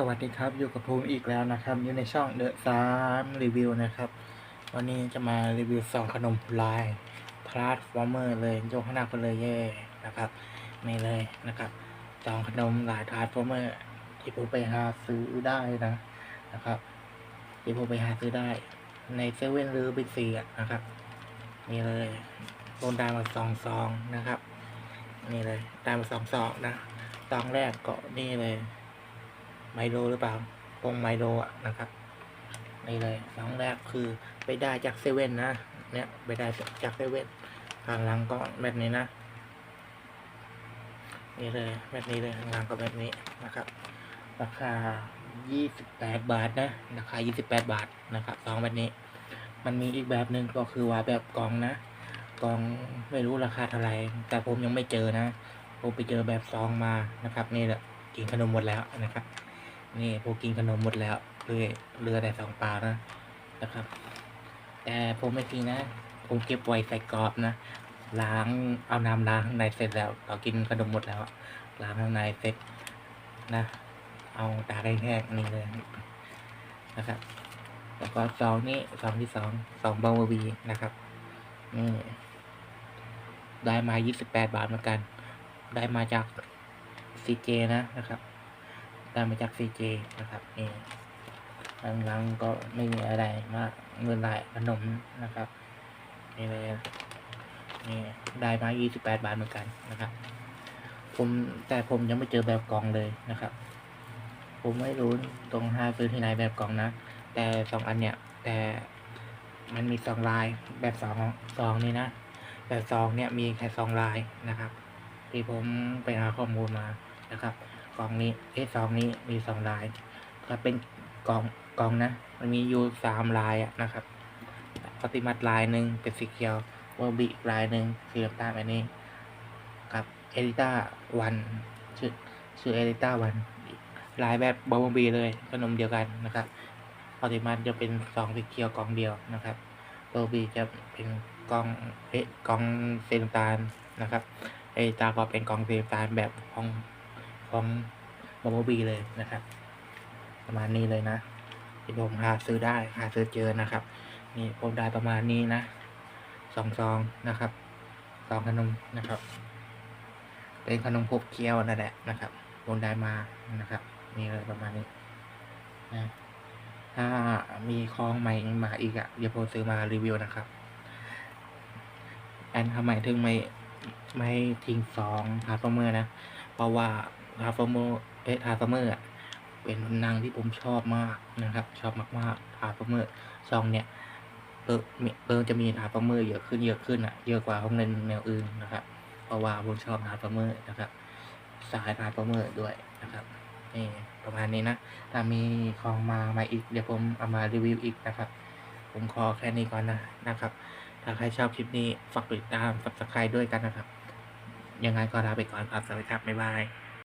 สวัสดีครับอยู่กับภูมิอีกแล้วนะครับ อยู่ในช่องเดอะซามรีวิวนะครับ วันนี้จะมารีวิวซองขนมลายพลาสฟอร์เมอร์เลยยกข้างหน้ากันเลยเย่นะครับนี่เลยนะครับซองขนมลายพลาสฟอร์เมอร์ที่ผมไปหาซื้อได้นะนะครับ ที่ผมไปหาซื้อได้ ในเซเว่นหรือบิ๊กซีนะครับนี่เลยโดนได้มาสองซองนะครับ นี่เลยได้มาสองซองนะซองแรกก็นี่เลย ไมโลหรือเปล่าปงไมโลอะนะครับนี่เลยสองแรกคือไปได้จากเซเว่นนะเนี่ยไปได้จากเซเว่นข้างหลังก็แบบนี้นะนี่เลยแบบนี้เลยข้างหลังก็แบบนี้นะครับ ราคา 28 บาทนะราคา 28 บาทนะครับสองแบบนี้ มันมีอีกแบบหนึ่งก็คือว่าแบบกล่องนะกล่องไม่รู้ราคาเท่าไหร่แต่ผมยังไม่เจอนะผมไปเจอแบบซองมานะครับ นี่แหละกินขนมหมดแล้วนะครับ นี่ผมกินขนมหมดแล้วเลยเรือแต่สองปลานะนะครับ แต่ผมไม่ทิ้งนะ ผมเก็บไว้ใส่กรอบนะ ล้างเอาน้ำล้างข้างในเสร็จแล้วเรากินขนมหมดแล้ว ล้างข้างในเสร็จนะ เอาตาแห้งๆนี่เลยนะครับแล้วก็ซองนี้ซองที่สองซองบาวบีนะครับนี่ได้มา 28 บาทเหมือนกัน ได้มาจาก CJ นะนะครับ ได้มาจาก CJ นะครับนี่หลังๆก็ไม่มีอะไรมากเงินลายขนมนะครับนี่เลยนี่ได้มา 28 บาทเหมือนกันนะครับ ผมแต่ผมยังไม่เจอแบบกล่องเลยนะครับ ผมไม่รู้ตรงห้าซื้อที่ไหนแบบกล่องนะ แต่สองอันเนี่ย แต่มันมีสองลายแบบสองสองนี่นะแบบสองเนี่ยมีแค่สองลายนะครับ ที่ผมไปหาข้อมูลมานะครับ กล่องนี้เอสองนี้มีสองลายถ้าเป็นกล่องกล่องนะ มันมีอยู่สามลายอะนะครับปฏิมัติลายหนึ่งเป็นสีเขียววอร์บิอีลายหนึ่งสีน้ำตาลแบบนี้กับเอริต้าวันชื่อชื่อเอริต้าวันลายแบบบอมบีเลยขนมเดียวกันนะครับปฏิมัติจะเป็นสองสีเขียวกล่องเดียวนะครับวอร์บีจะเป็นกล่องเอ๊ะกล่องสีน้ำตาลนะครับเอริต้าก็เป็นกล่องสีน้ำตาลแบบของ ของบอมบีเลยนะครับ ประมาณนี้เลยนะที่ผมหาซื้อได้หาซื้อเจอนะครับ นี่ผมได้ประมาณนี้นะสองซองนะครับซองขนมนะครับเป็นขนมพบเคี้ยวนั่นแหละนะครับผมได้มานะครับ นี่เลยประมาณนี้นะถ้ามีคลองใหม่มาอีกอะเดี๋ยวผมซื้อมารีวิวนะครับแอนทำไมถึงไม่ไม่ทิ้งสองทาร์ฟเมอร์นะ เพราะว่า ทาร์ฟเมอร์เอทาร์ฟเมอร์เป็นนางที่ผมชอบมากนะครับ ชอบมากๆทาร์ฟเมอร์ซองเนี่ยเปิดเปิดจะมีทาร์ฟเมอร์เยอะขึ้นเยอะขึ้นอะเยอะกว่าของเงินแนวอื่นนะครับ เพราะว่าผมชอบทาร์ฟเมอร์นะครับสายทาร์ฟเมอร์ด้วยนะครับนี่ประมาณนี้นะถ้ามีของมาใหม่อีกเดี๋ยวผมเอามารีวิวอีกนะครับ ผมขอแค่นี้ก่อนนะนะครับ ถ้าใครชอบคลิปนี้ฝากติดตาม subscribe ด้วยกันนะครับ ยังไงก็ลาไปก่อนครับสวัสดีครับบ๊ายบาย